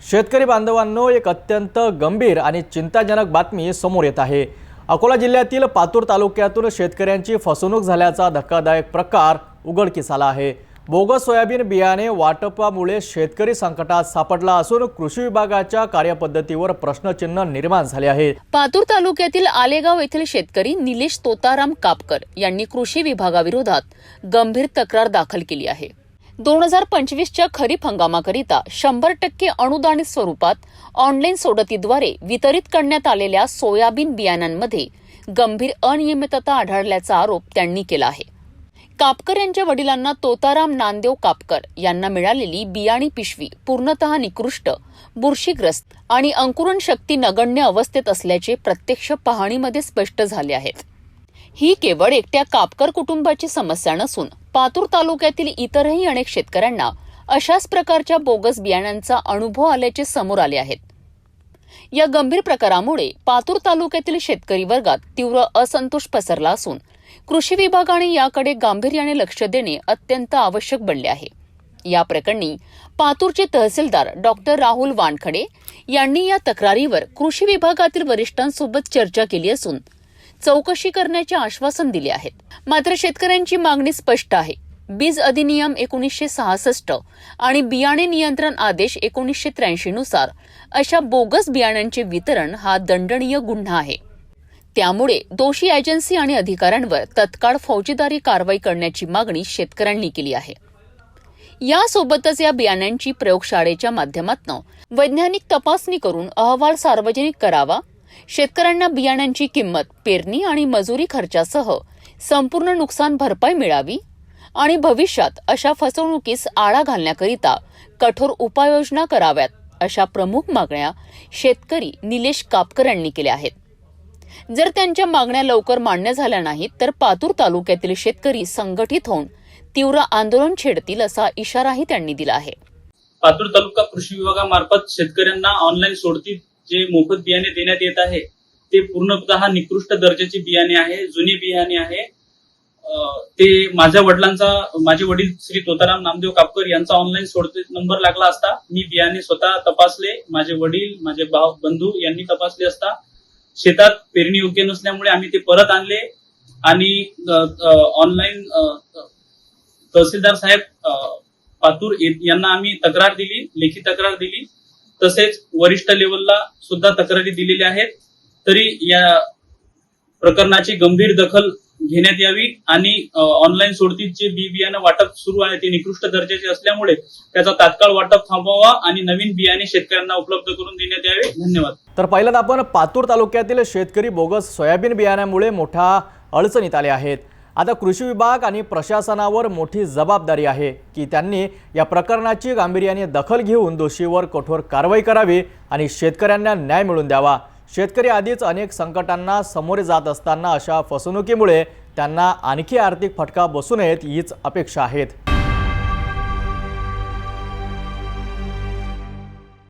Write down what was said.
शेतकरी बांधवांनो एक अत्यंत गंभीर आणि चिंताजनक बातमी समोर येत आहे. अकोला जिल्ह्यातील पातूर तालुक्यातून शेतकऱ्यांची फसवणूक झाल्याचा धक्कादायक प्रकार उघडकीस आला आहे. बोगस सोयाबीन बियाणे वाटपामुळे शेतकरी संकटात सापडला असून कृषी विभागाच्या कार्यपद्धतीवर प्रश्नचिन्ह निर्माण झाले आहे. पातूर तालुक्यातील आलेगाव येथील शेतकरी निलेश तोताराम कापकर यांनी कृषी विभागाविरोधात गंभीर तक्रार दाखल केली आहे. दोन हजार पंचवीसच्या खरीप हंगामाकरिता शंभर टक्के अनुदानित स्वरूपात ऑनलाईन सोडतीद्वारे वितरित करण्यात आलेल्या सोयाबीन बियाणांमध्ये गंभीर अनियमितता आढळल्याचा आरोप त्यांनी केला आहे. कापकर यांच्या वडिलांना तोताराम नांदेव कापकर यांना मिळालेली बियाणी पिशवी पूर्णतः निकृष्ट बुरशीग्रस्त आणि अंकुरण शक्ती नगण्य अवस्थेत असल्याचे प्रत्यक्ष पाहणीमध्ये स्पष्ट झाले आहेत ही केवळ एकट्या कापकर कुटुंबाची समस्या नसून पातूर तालुक्यातील इतरही अनेक शेतकऱ्यांना अशाच प्रकारच्या बोगस बियाण्यांचा अनुभव आल्याचे समोर आले आहेत. या गंभीर प्रकारामुळे पातूर तालुक्यातील शेतकरी वर्गात तीव्र असंतोष पसरला असून कृषी विभागाने याकडे गांभीर्याने लक्ष देणे अत्यंत आवश्यक बनले आहे. या प्रकरणी पातूरचे तहसीलदार डॉक्टर राहुल वानखडे यांनी या तक्रारीवर कृषी विभागातील वरिष्ठांसोबत चर्चा केली असून चौकशी करण्याचे आश्वासन दिले आहेत. मात्र शेतकऱ्यांची मागणी स्पष्ट आहे. बीज अधिनियम एकोणीसशे सहासष्ट आणि बियाणे नियंत्रण आदेश एकोणीसशे त्र्याऐंशी नुसार अशा बोगस बियाण्यांचे वितरण हा दंडनीय गुन्हा आहे. त्यामुळे दोषी एजन्सी आणि अधिकाऱ्यांवर तत्काळ फौजदारी कारवाई करण्याची मागणी शेतकऱ्यांनी केली आहे. यासोबतच या बियाण्यांची प्रयोगशाळेच्या माध्यमातून वैज्ञानिक तपासणी करून अहवाल सार्वजनिक करावा शेतकऱ्यांना बियाण्यांची किंमत पेरणी आणि मजुरी खर्चासह संपूर्ण नुकसान भरपाई मिळावी आणि भविष्यात अशा फसवणुकीस आळा घालण्याकरिता कठोर उपाययोजना कराव्यात अशा प्रमुख मागण्या शेतकरी निलेश कापकर यांनी केल्या आहेत. जर त्यांच्या मागण्या लवकर मान्य झाल्या नाहीत तर पातूर तालुक्यातील शेतकरी संघटित होऊन तीव्र आंदोलन छेडतील असा इशाराही त्यांनी दिला आहे. पातूर तालुका कृषी विभागामार्फत शेतकऱ्यांना ऑनलाईन सोडती जे मोफत बियाणे देण्यात येत आहे ते पूर्णतः निकृष्ट दर्जाचे बियाणे आहे जुने बियाणे आहे. ते माझ्या वडिलांचा माझे वडील श्री तोताराम नामदेव कापकर यांचा ऑनलाईन सोडते नंबर लागला असता मी बियाणे स्वतः तपासले माझे वडील माझे भाव बंधू यांनी तपासले असता. शेतात पेरणी योग्य नसल्यामुळे आम्ही ते परत आणले आणि ऑनलाईन तहसीलदार साहेब पातूर यांना आम्ही तक्रार दिली लेखी तक्रार दिली. तसेच वरिष्ठ लेवलला सुद्धा तक्रारी दिलेल्या आहेत. तरी या प्रकरणाची गंभीर दखल घेण्यात यावी आणि ऑनलाईन सोडतीत जे बी बियाणं वाटप सुरू आहे. ते निकृष्ट दर्जाचे असल्यामुळे त्याचा तात्काळ वाटप थांबवावा आणि नवीन बियाणे शेतकऱ्यांना उपलब्ध करून देण्यात यावे. धन्यवाद. तर पहिल्यांदा आपण पातूर तालुक्यातील शेतकरी बोगस सोयाबीन बियाण्यामुळे मोठ्या अडचणीत आले आहेत. आता कृषी विभाग आणि प्रशासनावर मोठी जबाबदारी आहे की त्यांनी या प्रकरणाची गांभीर्याने दखल घेऊन दोषीवर कठोर कारवाई करावी आणि शेतकऱ्यांना न्याय मिळवून द्यावा. शेतकरी आधीच अनेक संकटांना सामोरे जात असताना अशा फसवणुकीमुळे त्यांना आणखी आर्थिक फटका बसू नयेत हीच अपेक्षा आहेत.